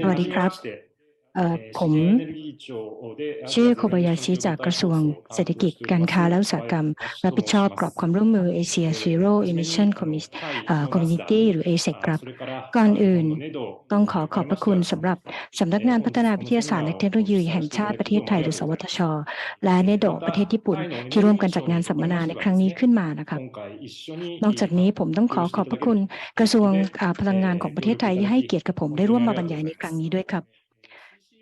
สวัสดีครับเอ่อ ผมชื่อโคบายาชิจากกระทรวงเศรษฐกิจการค้าและอุตสาหกรรม รับผิดชอบกรอบความร่วมมือ Asia Zero Emission Commis- เอ่อ Community หรือ ASEC ครับ ก่อนอื่นต้องขอขอบพระคุณสำหรับสำนักงานพัฒนาวิทยาศาสตร์และเทคโนโลยีแห่งชาติประเทศไทยหรือสวทช และเนโดประเทศญี่ปุ่น ที่ร่วมกันจัดงานสัมมนาในครั้งนี้ขึ้นมานะครับนอกจากนี้ผมต้องขอขอบพระคุณกระทรวงอ่าพลังงานของประเทศไทยที่ให้เกียรติกับผมได้ร่วมมาบรรยายในครั้งนี้ด้วยครับ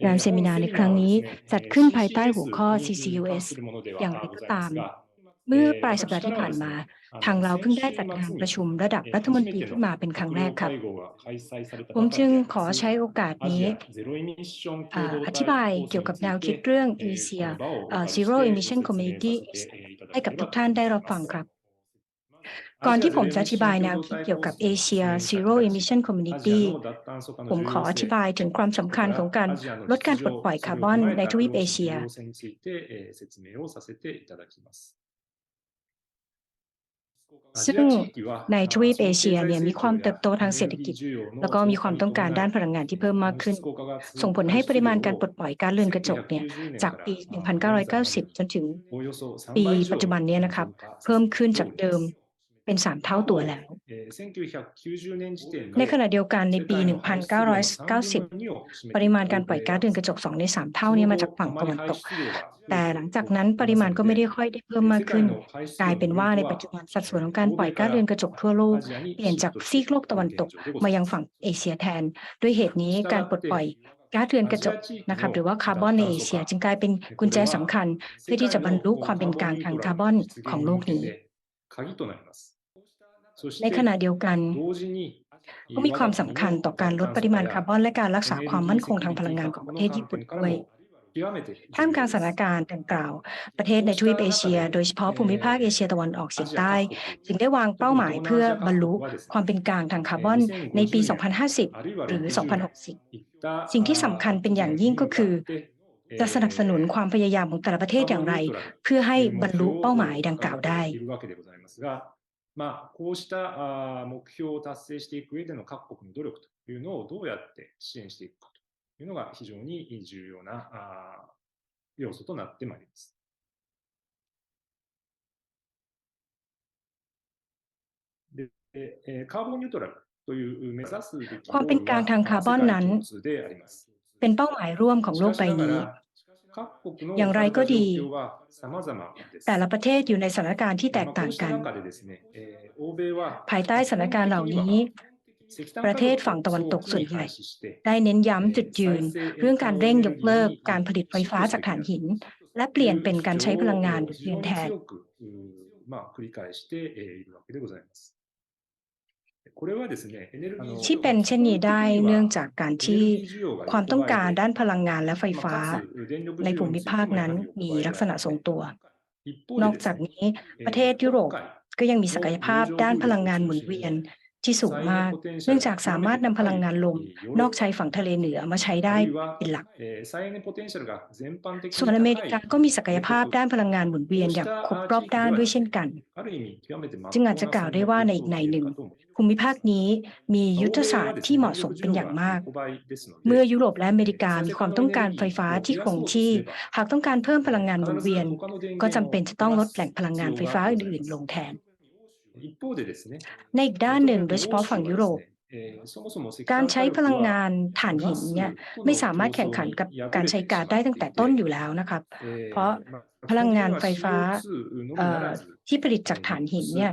งานเซมินาในครั้งนี้จัดขึ้นภายใต้หัวข้อ CCUS อย่างไรก็ตาม เมื่อปลายสัปดาห์ที่ผ่านมา ทางเราเพิ่งได้จัดงานประชุมระดับรัฐมนตรีขึ้นมาเป็นครั้งแรกครับ ผมจึงขอใช้โอกาสนี้ อธิบายเกี่ยวกับแนวคิดเรื่อง Asia เอ่อ Zero Emission Community ให้กับทุกท่านได้รับฟังครับ ก่อนที่ผมจะอธิบายแนวคิดเกี่ยวกับ Asia Zero Emission Community ผมขออธิบายถึงความสำคัญของการลดการปลดปล่อยคาร์บอนในทวีปเอเชีย ซึ่งในทวีปเอเชียเนี่ยมีความเติบโตทางเศรษฐกิจ แล้วก็มีความต้องการด้านพลังงานที่เพิ่มมากขึ้น ส่งผลให้ปริมาณการปลดปล่อยก๊าซเรือนกระจกเนี่ยจากปี 1990 จนถึงปีปัจจุบันเนี้นะครับ เพิ่มขึ้นจากเดิม เป็น3เท่าตัวแล้ว ในขณะเดียวกันในปี 1990 ปริมาณการปล่อยก๊าซเรือนกระจก 2 ใน 3 เท่านี้มาจากฝั่งตะวันตก แต่หลังจากนั้นปริมาณก็ไม่ได้ค่อยได้เพิ่มมากขึ้น กลายเป็นว่าในปัจจุบันสัดส่วนของการปล่อยก๊าซเรือนกระจกทั่วโลกเปลี่ยนจากซีกโลกตะวันตกมายังฝั่งเอเชียแทน ด้วยเหตุนี้การปลดปล่อยก๊าซเรือนกระจกนะครับหรือว่าคาร์บอนในเอเชีย จึงกลายเป็นกุญแจสำคัญ เพื่อที่จะบรรลุความเป็นกลางทางคาร์บอนของโลกนี้ ในขณะเดียวกันก็มีความสำคัญต่อการลดปริมาณคาร์บอนและการรักษาความมั่นคงทางพลังงานของประเทศญี่ปุ่นด้วยท่ามกลางสถานการณ์ดังกล่าว ประเทศในทวีปเอเชีย โดยเฉพาะภูมิภาคเอเชียตะวันออกเฉียงใต้ จึงได้วางเป้าหมายเพื่อบรรลุความเป็นกลางทางคาร์บอนในปี 2050 หรือ 2060 สิ่งที่สำคัญเป็นอย่างยิ่งก็คือ จะสนับสนุนความพยายามของแต่ละประเทศอย่างไร เพื่อให้บรรลุเป้าหมายดังกล่าวได้ まあ、こうしたあ目標を達成していく上での各国の努力というのをどうやって支援していくかというのが非常に重要なあ要素となってまいります。でえーカーボンニュートラルという目指すべき ความเป็นกลางทางคาร์บอนนั้น 世界共通であります。 เป็นเป้าหมายร่วมของโลกใบนี้ อย่างไรก็ดี แต่ละประเทศอยู่ในสถานการณ์ที่แตกต่างกัน ภายใต้สถานการณ์เหล่านี้ ประเทศฝั่งตะวันตกส่วนใหญ่ได้เน้นย้ำจุดยืน เรื่องการเร่งยกเลิกการผลิตไฟฟ้าจากถ่านหิน และเปลี่ยนเป็นการใช้พลังงานหมุนเวียนแทน ที่เป็นเช่นนี้ได้เนื่องจากการที่ความต้องการด้านพลังงานและไฟฟ้า ในภูมิภาคนั้นมีลักษณะทรงตัว นอกจากนี้ประเทศยุโรปก็ยังมีศักยภาพด้านพลังงานหมุนเวียนที่สูงมาก เนื่องจากสามารถนำพลังงานลม นอกชายฝั่งทะเลเหนือมาใช้ได้เป็นหลัก ส่วนอเมริกาก็มีศักยภาพด้านพลังงานหมุนเวียนอย่างครบรอบด้านด้วยเช่นกัน จึงอาจจะกล่าวได้ว่าในอีกในหนึ่ง ภูมิภาคนี้มียุทธศาสตร์ที่เหมาะสมเป็นอย่างมาก เมื่อยุโรปและอเมริกามีความต้องการไฟฟ้าที่คงที่ หากต้องการเพิ่มพลังงานหมุนเวียน ก็จำเป็นจะต้องลดแหล่งพลังงานไฟฟ้าอื่นๆ ลงแทน ในอีกด้านหนึ่งโดยเฉพาะฝั่งยุโรปการใช้พลังงานถ่านหินเนี่ยไม่สามารถแข่งขันกับการใช้ก๊าซได้ตั้งแต่ต้นอยู่แล้วนะครับ เพราะพลังงานไฟฟ้าเอ่อที่ผลิตจากถ่านหินเนี่ย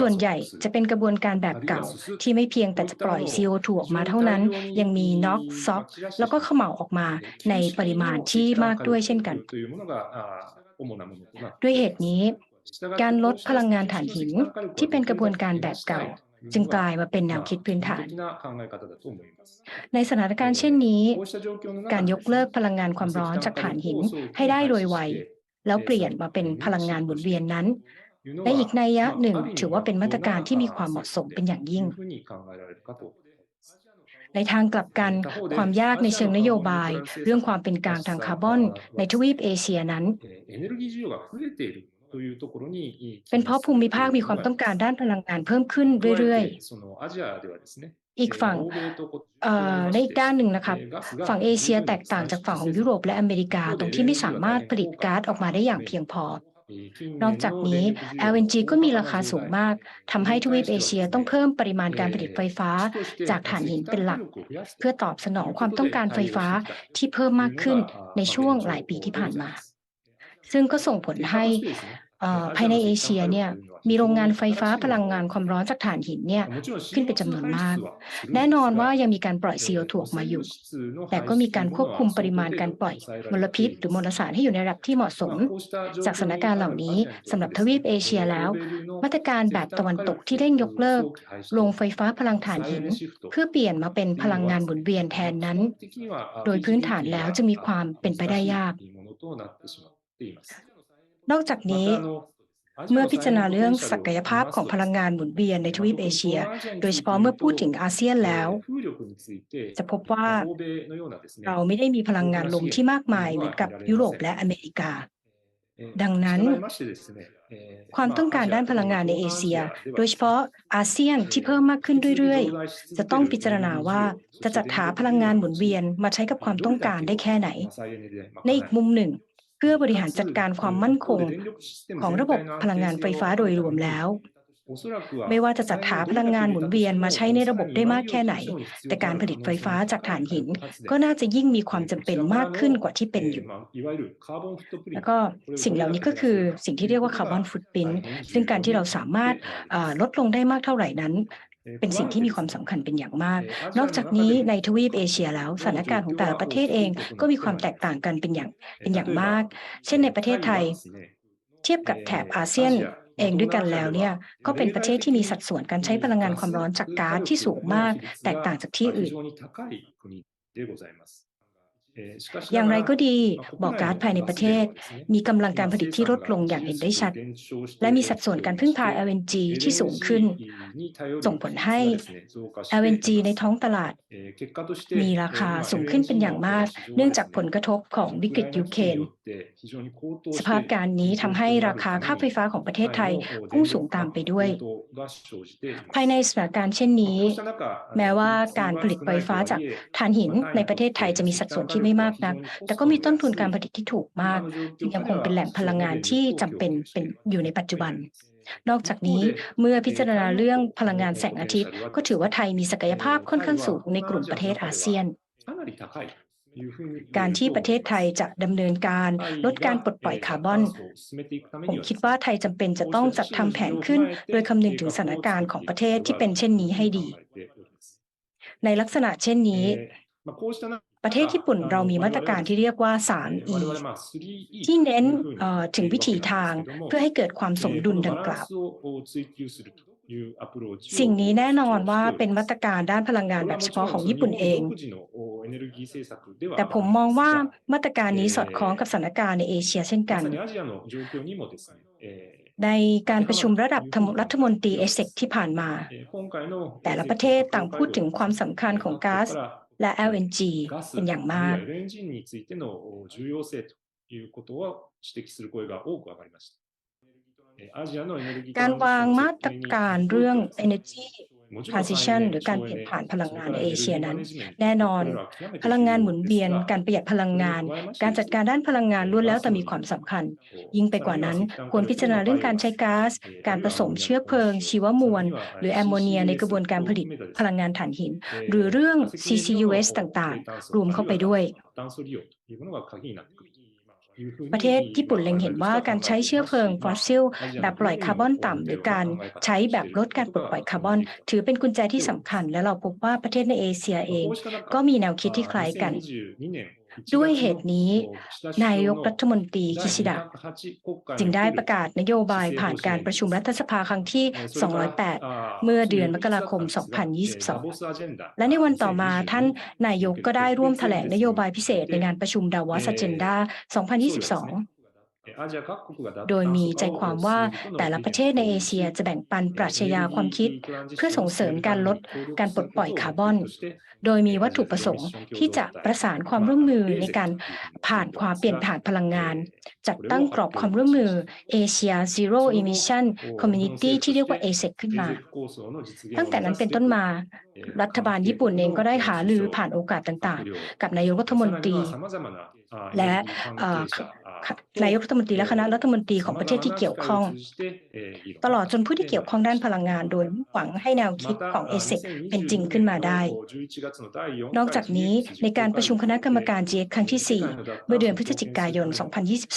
ส่วนใหญ่จะเป็นกระบวนการแบบเก่าที่ไม่เพียงแต่จะปล่อย CO2 ออกมาเท่านั้น ยังมีน็อกซอกแล้วก็เขม่าออกมาในปริมาณที่มากด้วยเช่นกัน ด้วยเหตุนี้ การลดพลังงานถ่านหินที่เป็นกระบวนการแบบเก่าจึงกลายมาเป็นแนวคิดพื้นฐาน ในสถานการณ์เช่นนี้ การยกเลิกพลังงานความร้อนจากถ่านหินให้ได้โดยไว แล้วเปลี่ยนมาเป็นพลังงานหมุนเวียนนั้น ในอีกนัยยะหนึ่งถือว่าเป็นมาตรการที่มีความเหมาะสมเป็นอย่างยิ่ง ในทางกลับกันความยากในเชิงนโยบาย เรื่องความเป็นกลางทางคาร์บอน ในทวีปเอเชียนั้นเป็นเพราะภูมิภาคมีความต้องการด้านพลังงานเพิ่มขึ้นเรื่อยๆ อีกฝั่งเอ่อในอีกด้านหนึ่งนะครับฝั่งเอเชียแตกต่างจากฝั่งของยุโรปและอเมริกาตรงที่ไม่สามารถผลิตก๊าซออกมาได้อย่างเพียงพอ นอกจากนี้ LNG ก็มีราคาสูงมากทำให้ทวีปเอเชียต้องเพิ่มปริมาณการผลิตไฟฟ้าจากถ่านหินเป็นหลัก เพื่อตอบสนองความต้องการไฟฟ้าที่เพิ่มมากขึ้นในช่วงหลายปีที่ผ่านมา ซึ่งก็ส่งผลให้เอ่อภายในเอเชียเนี่ย มีโรงงานไฟฟ้าพลังงานความร้อนจากถ่านหินเนี่ยขึ้นเป็นจำนวนมาก แน่นอนว่ายังมีการปล่อย CO2 ออกมาอยู่ แต่ก็มีการควบคุมปริมาณการปล่อยมลพิษ หรือมลสารให้อยู่ในระดับที่เหมาะสม จากสถานการณ์เหล่านี้สำหรับทวีปเอเชียแล้ว มาตรการแบบตะวันตกที่เร่งยกเลิกโรงไฟฟ้าพลังถ่านหิน เพื่อเปลี่ยนมาเป็นพลังงานหมุนเวียนแทนนั้น โดยพื้นฐานแล้วจะมีความเป็นไปได้ยากนอกจากนี้ เมื่อพิจารณาเรื่องศักยภาพของพลังงานหมุนเวียนในทวีปเอเชีย โดยเฉพาะเมื่อพูดถึงอาเซียนแล้ว จะพบว่าเราไม่ได้มีพลังงานลมที่มากมายเหมือนกับยุโรปและอเมริกา ดังนั้น ความต้องการด้านพลังงานในเอเชีย โดยเฉพาะอาเซียนที่เพิ่มมากขึ้นเรื่อยๆ จะต้องพิจารณาว่าจะจัดหาพลังงานหมุนเวียนมาใช้กับความต้องการได้แค่ไหน ในอีกมุมหนึ่ง เพื่อบริหารจัดการความมั่นคงของระบบพลังงานไฟฟ้าโดยรวมแล้ว ไม่ว่าจะจัดหาพลังงานหมุนเวียนมาใช้ในระบบได้มากแค่ไหน แต่การผลิตไฟฟ้าจากถ่านหิน ก็น่าจะยิ่งมีความจำเป็นมากขึ้นกว่าที่เป็นอยู่ แล้วก็สิ่งเหล่านี้ก็คือสิ่งที่เรียกว่าคาร์บอนฟุตพินซึ่งการที่เราสามารถลดลงได้มากเท่าไหร่นั้น เป็นสิ่งที่มีความสำคัญเป็นอย่างมาก นอกจากนี้ในทวีปเอเชียแล้วสถานการณ์ของแต่ละประเทศเองก็มีความแตกต่างกันเป็นอย่างเป็นอย่างมาก เช่นในประเทศไทย เทียบกับแถบอาเซียนเองด้วยกันแล้วเนี่ยก็เป็นประเทศที่มีสัดส่วนการใช้พลังงานความร้อนจากก๊าซที่สูงมาก แตกต่างจากที่อื่น อย่างไรก็ดีบ่อก๊าซภายในประเทศ มีกำลังการผลิตที่ลดลงอย่างเห็นได้ชัด และมีสัดส่วนการพึ่งพา LNG ที่สูงขึ้น ส่งผลให้ LNG ในท้องตลาด มีราคาสูงขึ้นเป็นอย่างมาก เนื่องจากผลกระทบของวิกฤตยูเครนสภาพการนี้ทำให้ราคาค่าไฟฟ้าของประเทศไทยพุ่งสูงตามไปด้วย ภายในสถานการณ์เช่นนี้ แม้ว่าการผลิตไฟฟ้าจากถ่านหินในประเทศไทยจะมีสัดส่วนที่ไม่ไม่มากนัก แต่ก็มีต้นทุนการผลิตที่ถูกมากยังคงเป็นแหล่งพลังงานที่จำเป็นเป็นอยู่ในปัจจุบัน นอกจากนี้เมื่อพิจารณาเรื่องพลังงานแสงอาทิตย์ ก็ถือว่าไทยมีศักยภาพค่อนข้างสูงในกลุ่มประเทศอาเซียนการที่ประเทศไทยจะดำเนินการลดการปลดปล่อยคาร์บอน ผมคิดว่าไทยจำเป็นจะต้องจัดทำแผนขึ้น โดยคำนึงถึงสถานการณ์ของประเทศที่เป็นเช่นนี้ให้ดี ในลักษณะเช่นนี้ ประเทศญี่ปุ่นเรามีมาตรการที่เรียกว่า 3E ที่เน้นเอ่อถึงวิถีทางเพื่อให้เกิดความสมดุลดังกล่าว สิ่งนี้แน่นอนว่าเป็นมาตรการด้านพลังงานแบบเฉพาะของญี่ปุ่นเอง แต่ผมมองว่ามาตรการนี้สอดคล้องกับสถานการณ์ในเอเชียเช่นกัน ในการประชุมระดับรัฐมนตรีเอเซกที่ผ่านมา แต่ละประเทศต่างพูดถึงความสำคัญของก๊าซ และ LNG เป็นอย่างมากการวางมาตรการเรื่อง energy transition หรือการเปลี่ยนผ่านพลังงานในเอเชียนั้น แน่นอน พลังงานหมุนเวียน การประหยัดพลังงาน การจัดการด้านพลังงานล้วนแล้วแต่มีความสำคัญ ยิ่งไปกว่านั้น ควรพิจารณาเรื่องการใช้ก๊าซ การผสมเชื้อเพลิง ชีวมวล หรือแอมโมเนียในกระบวนการผลิตพลังงานถ่านหิน หรือเรื่อง CCUS ต่างๆ รวมเข้าไปด้วย ประเทศญี่ปุ่นเล็งเห็นว่าการใช้เชื้อเพลิงฟอสซิล แบบปล่อยคาร์บอนต่ำ หรือการใช้แบบลดการปลดปล่อยคาร์บอน ถือเป็นกุญแจที่สำคัญ และเราพบว่าประเทศในเอเชียเอง ก็มีแนวคิดที่คล้ายกัน ด้วยเหตุนี้ นายกรัฐมนตรีคิชิดะจึงได้ประกาศนโยบายผ่านการประชุมรัฐสภาครั้งที่ 208 เมื่อเดือนมกราคม 2022 และในวันต่อมาท่านนายกก็ได้ร่วมแถลงนโยบายพิเศษในงานประชุมดาวอสเจนดา 2022 โดยมีใจความว่าแต่ละประเทศในเอเชียจะแบ่งปันปรัชญาความคิด เพื่อส่งเสริมการลดการปลดปล่อยคาร์บอน โดยมีวัตถุประสงค์ที่จะประสานความร่วมมือในการผ่านความเปลี่ยนผ่านพลังงาน จัดตั้งกรอบความร่วมมือ Asia Zero Emission Community ที่เรียกว่า ASEC ขึ้นมา ตั้งแต่นั้นเป็นต้นมารัฐบาลญี่ปุ่นเองก็ได้หารือผ่านโอกาสต่างๆ กับนายกรัฐมนตรี และเอ่อ นายกรัฐมนตรีและคณะรัฐมนตรีของประเทศที่เกี่ยวข้อง ตลอดจนผู้ที่เกี่ยวข้องด้านพลังงานโดยหวังให้แนวคิดของเอเซเป็นจริงขึ้นมาได้ นอกจากนี้ในการประชุมคณะกรรมการ GX ครั้งที่ 4 เมื่อเดือนพฤศจิกายน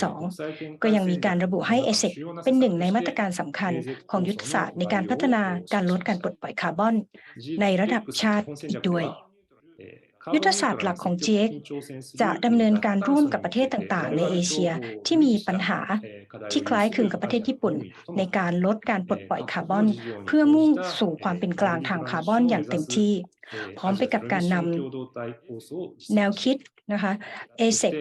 2022 ก็ยังมีการระบุให้เอเซเป็นหนึ่งในมาตรการสำคัญของยุทธศาสตร์ในการพัฒนาการลดการปลดปล่อยคาร์บอน ในระดับชาติอีกด้วย ยุทธศาสตร์หลักของ GX จะดำเนินการร่วมกับประเทศต่างๆ ในเอเชียที่มีปัญหาที่คล้ายคลึงกับประเทศญี่ปุ่น ในการลดการปลดปล่อยคาร์บอน เพื่อมุ่งสู่ความเป็นกลางทางคาร์บอนอย่างเต็มที่ พร้อมไปกับการนำแนวคิดนะคะ ASEC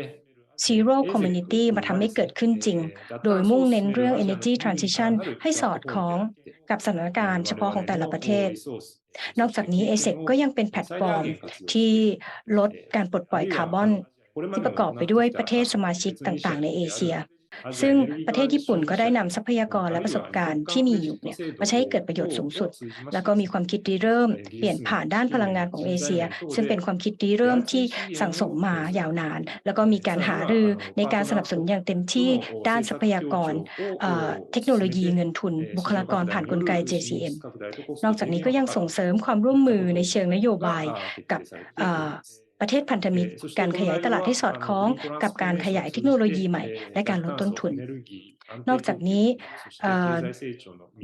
Zero Community มาทำให้เกิดขึ้นจริง โดยมุ่งเน้นเรื่อง Energy Transition ให้สอดคล้องกับสถานการณ์เฉพาะของแต่ละประเทศ นอกจากนี้เอเซก็ยังเป็นแพลตฟอร์มที่ลดการปลดปล่อยคาร์บอนที่ประกอบไปด้วยประเทศสมาชิกต่าง ๆ ในเอเชีย ซึ่งประเทศญี่ปุ่นก็ได้นำทรัพยากรและประสบการณ์ที่มีอยู่เนี่ยมาใช้ให้เกิดประโยชน์สูงสุด แล้วก็มีความคิดริเริ่ม เปลี่ยนผ่านด้านพลังงานของเอเชีย ซึ่งเป็นความคิดริเริ่มที่สั่งสมมายาวนาน แล้วก็มีการหารือในการสนับสนุนอย่างเต็มที่ด้านทรัพยากรเทคโนโลยีเงินทุน บุคลากรผ่านกลไก JCM นอกจากนี้ก็ยังส่งเสริมความร่วมมือในเชิงนโยบายกับ ประเทศพันธมิตร การขยายตลาดให้สอดคล้องกับการขยายเทคโนโลยีใหม่ และการลดต้นทุน นอกจากนี้เอ่อ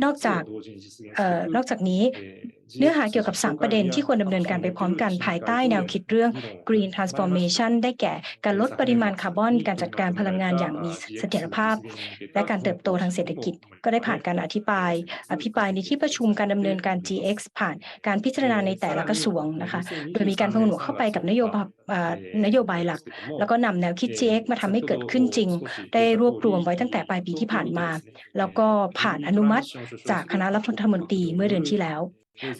นอกจากเอ่อนอกจากนี้ เนื้อหาเกี่ยวกับ 3 ประเด็นที่ควรดำเนินการไปพร้อมกันภายใต้แนวคิดเรื่อง Green Transformation ได้แก่การลดปริมาณคาร์บอน การจัดการพลังงานอย่างมีเสถียรภาพ และการเติบโตทางเศรษฐกิจ ก็ได้ผ่านการอธิบาย อภิปรายในที่ประชุมการดำเนินการ GX ผ่านการพิจารณาในแต่ละกระทรวงนะคะโดยมีการผนวกเข้าไปกับนโยบายอ่านโยบายหลัก แล้วก็นำแนวคิด GX มาทำให้เกิดขึ้นจริง ได้รวบรวมไว้ตั้งแต่ปลายปีที่ผ่านมา แล้วก็ผ่านอนุมัติจากคณะรัฐมนตรีเมื่อเดือนที่แล้ว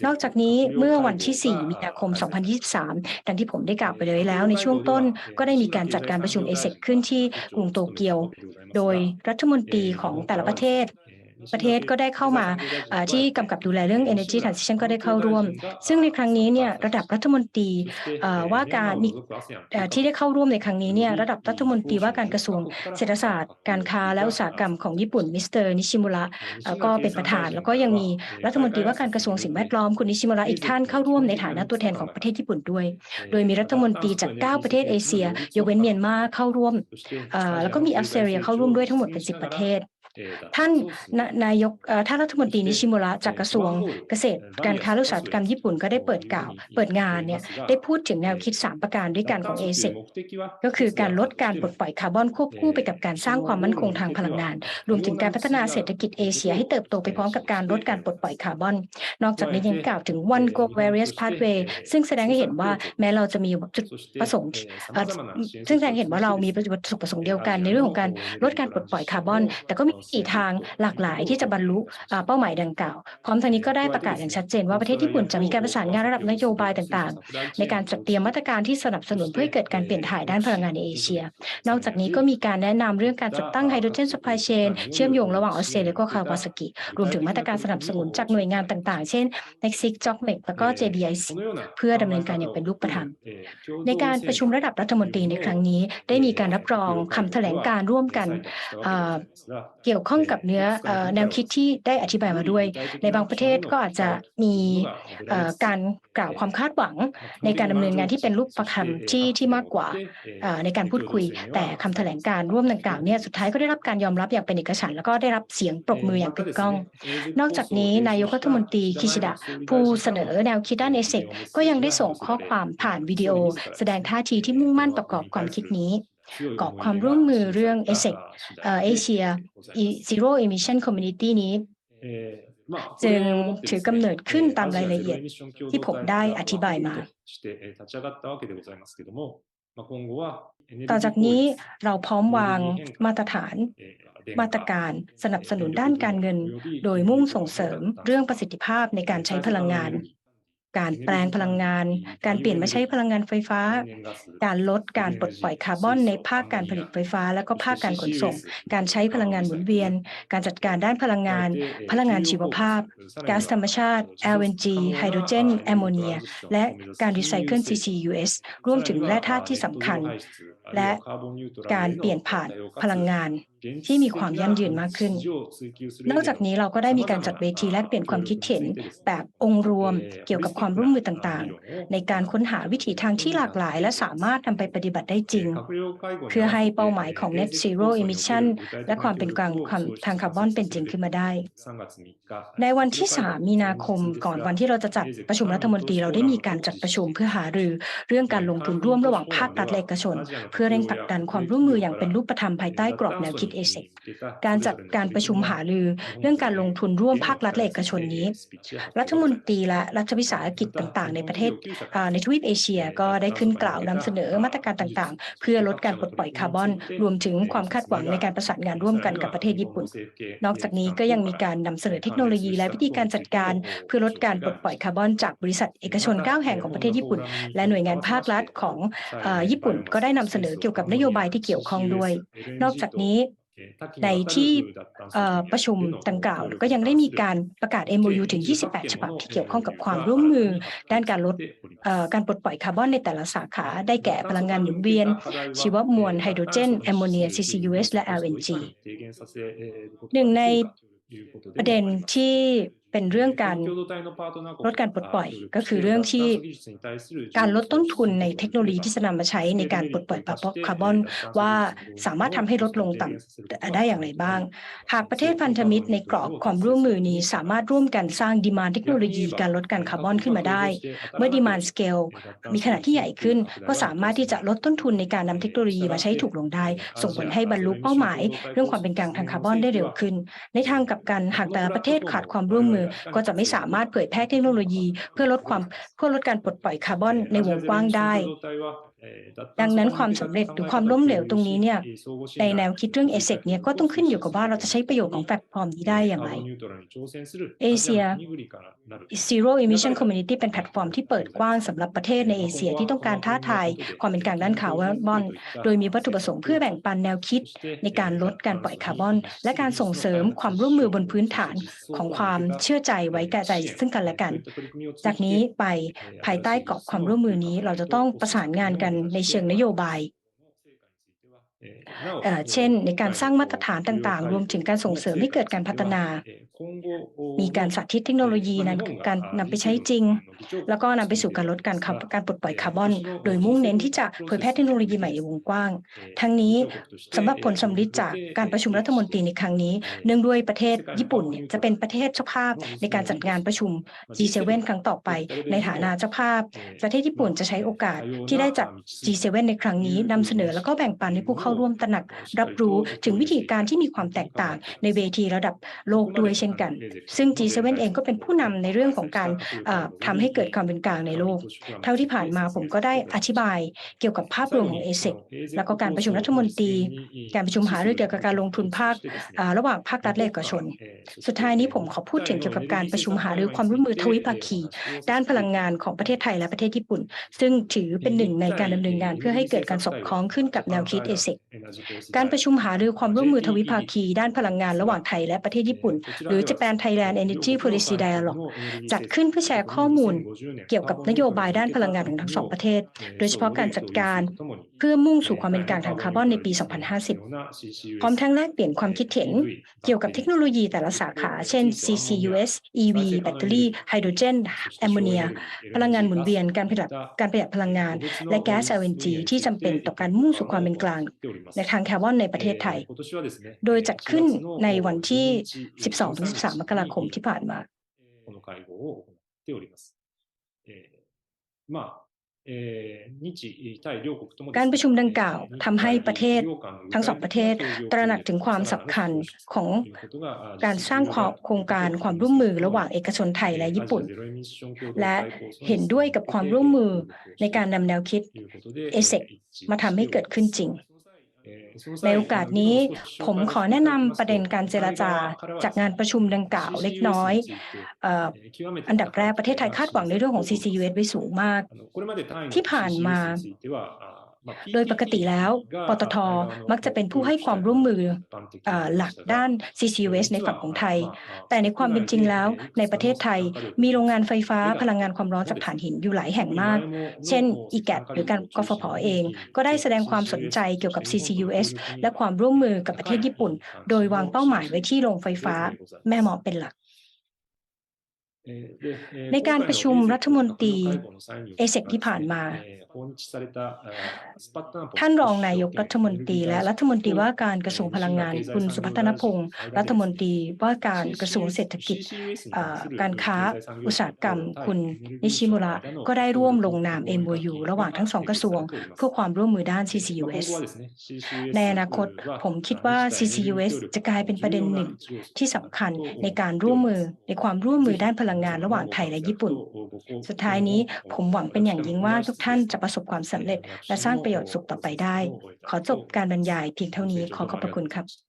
นอกจากนี้เมื่อวันที่ 4 มีนาคม 2023 ดังที่ผมได้กล่าวไปเลยแล้ว ในช่วงต้นก็ได้มีการจัดการประชุมเอเซขึ้นที่กรุงโตเกียว โดยรัฐมนตรีของแต่ละประเทศ ประเทศก็ได้เข้ามาเอ่อที่กำกับดูแลเรื่อง Energy Transition ก็ได้เข้าร่วม ซึ่งในครั้งนี้เนี่ยระดับรัฐมนตรีเอ่อว่าการมีเอ่อที่ได้เข้าร่วมในครั้งนี้เนี่ยระดับรัฐมนตรีว่าการกระทรวงเศรษฐศาสตร์ การค้าและอุตสาหกรรมของญี่ปุ่นมิสเตอร์นิชิมุระเอ่อก็เป็นประธาน แล้วก็ยังมีรัฐมนตรีว่าการกระทรวงสิ่งแวดล้อมคุณนิชิมุระอีกท่านเข้าร่วมในฐานะตัวแทนของประเทศญี่ปุ่นด้วย โดยมีรัฐมนตรีจาก 9 ประเทศเอเชียยกเว้นเมียนมาเข้าร่วมเอ่อแล้วก็มีออสเตรเลียเข้าร่วมด้วยทั้งหมดเป็น 10 ประเทศ ท่านนนายกเอ่อท่านรัฐมนตรีนิชิมุระจากกระทรวงเกษตร การค้าและอุตสาหกรรมญี่ปุ่นก็ได้เปิดกล่าวเปิดงานเนี่ยได้พูดถึงแนวคิด 3 ประการด้วยกันของเอเซก็คือการลดการปลดปล่อยคาร์บอนควบคู่ไปกับการสร้างความมั่นคงทางพลังงาน รวมถึงการพัฒนาเศรษฐกิจเอเชียให้เติบโตไปพร้อมกับการลดการปลดปล่อยคาร์บอน นอกจากนี้ยังกล่าวถึง one go various pathway ซึ่งแสดงให้เห็นว่าแม้เราจะมีจุดประสงค์ที่เอ่อซึ่งแสดงให้เห็นว่าเรามีจุดประสงค์เดียวกันในเรื่องของการลดการปลดปล่อยคาร์บอน แต่ก็มีสี่ทางหลากหลายที่จะบรรลุเป้าหมายดังกล่าว พร้อมทั้งนี้ก็ได้ประกาศอย่างชัดเจนว่าประเทศญี่ปุ่นจะมีการประสานงานระดับนโยบายต่างๆ ในการจัดเตรียมมาตรการที่สนับสนุนเพื่อให้เกิดการเปลี่ยนถ่ายด้านพลังงานในเอเชีย นอกจากนี้ก็มีการแนะนำเรื่องการจัดตั้งไฮโดรเจน supply chain เชื่อมโยงระหว่างออสเตรเลียและก็คาวาซากิรวมถึงมาตรการสนับสนุนจากหน่วยงานต่างๆ เช่น Mexic j o c m e c แล้วก็ JBIC เพื่อดำเนินการอย่างเป็นรูปธรรม ในการประชุมระดับรัฐมนตรีในครั้งนี้ ได้มีการรับรองคำแถลงการร่วมกันเอ่อเกี่ยวข้องกับเนื้อเอ่อแนวคิดที่ได้อธิบายมาด้วย ในบางประเทศก็อาจจะมีเอ่อการกล่าวความคาดหวัง ในการดำเนินงานที่เป็นรูปประคำที่ที่มากกว่าเอ่อในการพูดคุย แต่คำแถลงการร่วมดังกล่าวเนี่ยสุดท้ายก็ได้รับการยอมรับอย่างเป็นเอกฉันท์แล้วก็ได้รับเสียงปรบมืออย่างกึกก้อง นอกจากนี้นายกรัฐมนตรีคิชิดะผู้เสนอแนวคิดด้านเอเซก็ยังได้ส่งข้อความผ่านวิดีโอ แสดงท่าทีที่มุ่งมั่นประกอบความคิดนี้ ขอความร่วมมือเรื่องเอเซกเอเชีย Zero Emission Community นี้จึงถือกำเนิดขึ้นตามรายละเอียดที่ผมได้อธิบายมา ต่อจากนี้เราพร้อมวางมาตรฐาน มาตรการสนับสนุนด้านการเงิน โดยมุ่งส่งเสริมเรื่องประสิทธิภาพในการใช้พลังงาน การแปลงพลังงาน การเปลี่ยนมาใช้พลังงานไฟฟ้า การลดการปลดปล่อยคาร์บอนในภาคการผลิตไฟฟ้า และก็ภาคการขนส่ง การใช้พลังงานหมุนเวียน การจัดการด้านพลังงาน พลังงานชีวภาพก๊าซธรรมชาติ LNG ไฮโดรเจนแอมโมเนีย และการรีไซเคิล CCUS รวมถึงแร่ธาตุที่สำคัญ และการเปลี่ยนผ่านพลังงานที่มีความยั่งยืนมากขึ้น นอกจากนี้เราก็ได้มีการจัดเวทีแลกเปลี่ยนความคิดเห็นแบบองค์รวมเกี่ยวกับความร่วมมือต่างๆ ในการค้นหาวิถีทางที่หลากหลาย และสามารถนำไปปฏิบัติได้จริง เพื่อให้เป้าหมายของ Net Zero Emission และความเป็นกลางความทางคาร์บอนเป็นจริงขึ้นมาได้ ในวันที่ 3 มีนาคมก่อนวันที่เราจะจัดประชุมรัฐมนตรีเราได้มีการจัดประชุมเพื่อหารือเรื่องการลงทุนร่วมระหว่างภาครัฐและเอกชน เพื่อเร่งผลักดันความร่วมมืออย่างเป็นรูปธรรมภายใต้กรอบแนวคิดเอเซการจัดการประชุมหารือเรื่องการลงทุนร่วมภาครัฐและเอกชนนี้ รัฐมนตรีและรัฐวิสาหกิจต่างๆ ในประเทศอ่าในทวีปเอเชียก็ได้ขึ้นกล่าวนำเสนอมาตรการต่างๆ เพื่อลดการปลดปล่อยคาร์บอน รวมถึงความคาดหวังในการประสานงานร่วมกันกับประเทศญี่ปุ่น นอกจากนี้ก็ยังมีการนำเสนอเทคโนโลยีและวิธีการจัดการ เพื่อลดการปลดปล่อยคาร์บอนจากบริษัทเอกชน 9 แห่งของประเทศญี่ปุ่น และหน่วยงานภาครัฐของเอ่อญี่ปุ่นก็ได้นำเสนอเกี่ยวกับนโยบายที่เกี่ยวข้องด้วย นอกจากนี้ ในที่เอ่อประชุมดังกล่าว ก็ยังได้มีการประกาศ MOU ถึง 28 ฉบับที่เกี่ยวข้องกับความร่วมมือ ด้านการลดเอ่อการปลดปล่อยคาร์บอนในแต่ละสาขา ได้แก่พลังงานหมุนเวียน ชีวมวลไฮโดรเจนแอมโมเนีย CCUS และ LNG หนึ่งในประเด็นที่ เป็นเรื่องการลดการปลดปล่อย ก็คือเรื่องที่การลดต้นทุนในเทคโนโลยีที่จะนำมาใช้ในการปลดปล่อยคาร์บอนว่าสามารถทำให้ลดลงต่ำได้อย่างไรบ้าง หากประเทศพันธมิตรในกรอบความร่วมมือนี้สามารถร่วมกันสร้างดีมานเทคโนโลยีการลดการคาร์บอนขึ้นมาได้ เมื่อดีมานสเกลมีขนาดที่ใหญ่ขึ้น ก็สามารถที่จะลดต้นทุนในการนำเทคโนโลยีมาใช้ถูกลงได้ ส่งผลให้บรรลุเป้าหมาย เรื่องความเป็นกลางทางคาร์บอนได้เร็วขึ้น ในทางกลับกันหากแต่ละประเทศขาดความร่วมมือก็จะไม่สามารถเผยแพร่เทคโนโลยี เพื่อลดความเพื่อลดการปลดปล่อยคาร์บอนในวงกว้างได้ ดังนั้นความสำเร็จหรือความล้มเหลวตรงนี้เนี่ยในแนวคิดเรื่องเอเซเนี่ยก็ต้องขึ้นอยู่กับว่าเราจะใช้ประโยชน์ของแพลตฟอร์มนี้ได้อย่างไรเอเชีย Zero Emission Community เป็นแพลตฟอร์มที่เปิดกว้างสำหรับประเทศในเอเชียที่ต้องการท้าทายความเป็นกลางด้านคาร์บอน โดยมีวัตถุประสงค์เพื่อแบ่งปันแนวคิดในการลดการปล่อยคาร์บอน และการส่งเสริมความร่วมมือบนพื้นฐานของความเชื่อใจไว้แก่ใจซึ่งกันและกัน จากนี้ไปภายใต้กรอบความร่วมมือนี้เราจะต้องประสานงานกันในเชิงนโยบายเช่นในการสร้างมาตรฐานต่างๆ รวมถึงการส่งเสริมให้เกิดการพัฒนา มีการสาธิตเทคโนโลยีนั้นการนำไปใช้จริง แล้วก็นำไปสู่การลดการการปลดปล่อยคาร์บอน โดยมุ่งเน้นที่จะเผยแพร่เทคโนโลยีใหม่ในวงกว้าง ทั้งนี้สำหรับผลสำลิดจากการประชุมรัฐมนตรีในครั้งนี้ เนื่องด้วยประเทศญี่ปุ่นเนี่ยจะเป็นประเทศเจ้าภาพในการจัดงานประชุม G7 ครั้งต่อไป ในฐานะเจ้าภาพ ประเทศญี่ปุ่นจะใช้โอกาสที่ได้จัด G7 ในครั้งนี้นำเสนอแล้วก็แบ่งปันให้ผู้เข้าร่วมตระหนัก รับรู้ถึงวิธีการที่มีความแตกต่างในเวทีระดับโลกด้วยเช่นกัน ซึ่ง G7 เองก็เป็นผู้นำในเรื่องของการเอ่อทำให้เกิดความเป็นกลางในโลก เท่าที่ผ่านมาผมก็ได้อธิบายเกี่ยวกับภาพรวมของเอเซแล้วก็การประชุมรัฐมนตรี การประชุมหารือเกี่ยวกับการลงทุนภาคอ่าระหว่างภาครัฐและเอกชน สุดท้ายนี้ผมขอพูดถึงเกี่ยวกับการประชุมหารือความร่วมมือทวิภาคี ด้านพลังงานของประเทศไทยและประเทศญี่ปุ่น ซึ่งถือเป็นหนึ่งในการดำเนินงานเพื่อให้เกิดการสอดคล้องขึ้นกับแนวคิดเอเซการประชุมหารือความร่วมมือทวิภาคี ด้านพลังงานระหว่างไทยและประเทศญี่ปุ่น หรือือ Japan Thailand Energy Policy Dialogue จัดขึ้นเพื่อแชร์ข้อมูลเกี่ยวกับนโยบายด้านพลังงานของทั้งสองประเทศ โดยเฉพาะการจัดการเพื่อมุ่งสู่ความเป็นกลางทางคาร์บอนในปี 2050 พร้อมทั้งแลกเปลี่ยนความคิดเห็นเกี่ยวกับเทคโนโลยีแต่ละสาขา เช่น CCUS EV แบตเตอรี่ไฮโดรเจนแอมโมเนีย พลังงานหมุนเวียน การผลิตการประหยัดพลังงาน และแก๊ส LNG ที่จำเป็นต่อการมุ่งสู่ความเป็นกลาง ในทางคาร์บอนในประเทศไทย โดยจัดขึ้นในวันที่ 12 23 มกราคมที่ผ่านมาこの会合を行っております。えー、まあการประชุมดังกล่าวทำให้ประเทศทั้งสองประเทศ ตระหนักถึงความสำคัญของการสร้างโครงการความร่วมมือระหว่างเอกชนไทยและญี่ปุ่น และเห็นด้วยกับความร่วมมือในการนำแนวคิดเอเซกมาทำให้เกิดขึ้นจริง ในโอกาสนี้ผมขอแนะนำประเด็นการเจรจาจากงานประชุมดังกล่าวเล็กน้อยเอ่ออันดับแรกประเทศไทยคาดหวังในเรื่องของ CCUS ไว้สูงมาก ที่ผ่านมา โดยปกติแล้ว ปตทมักจะเป็นผู้ให้ความร่วมมือเอ่อหลักด้าน CCUS ในฝั่งของไทย แต่ในความเป็นจริงแล้ว ในประเทศไทยมีโรงงานไฟฟ้าพลังงานความร้อนจากถ่านหินอยู่หลายแห่งมาก เช่น EGAT หรือการกฟผเอง ก็ได้แสดงความสนใจเกี่ยวกับ CCUS และความร่วมมือกับประเทศญี่ปุ่น โดยวางเป้าหมายไว้ที่โรงไฟฟ้าแม่เมาะเป็นหลัก ในการประชุมรัฐมนตรี ASEC ที่ผ่านมา ท่านรองนายกรัฐมนตรีและรัฐมนตรีว่าการกระทรวงพลังงาน คุณสุพัฒนพงศ์รัฐมนตรีว่าการกระทรวงเศรษฐกิจเอ่อการค้าอุตสาหกรรม คุณนิชิมุระก็ได้ร่วมลงนาม MOU ระหว่างทั้งสองกระทรวง เพื่อความร่วมมือด้าน CCUS ในอนาคตผมคิดว่า CCUS จะกลายเป็นประเด็นหนึ่งที่สำคัญในการร่วมมือในความร่วมมือด้านพลังงานระหว่างไทยและญี่ปุ่น สุดท้ายนี้ผมหวังเป็นอย่างยิ่งว่าทุกท่านจะประสบความสำเร็จ และสร้างประโยชน์สุขต่อไปได้ ขอจบการบรรยายเพียงเท่านี้ขอขอบพระคุณครับ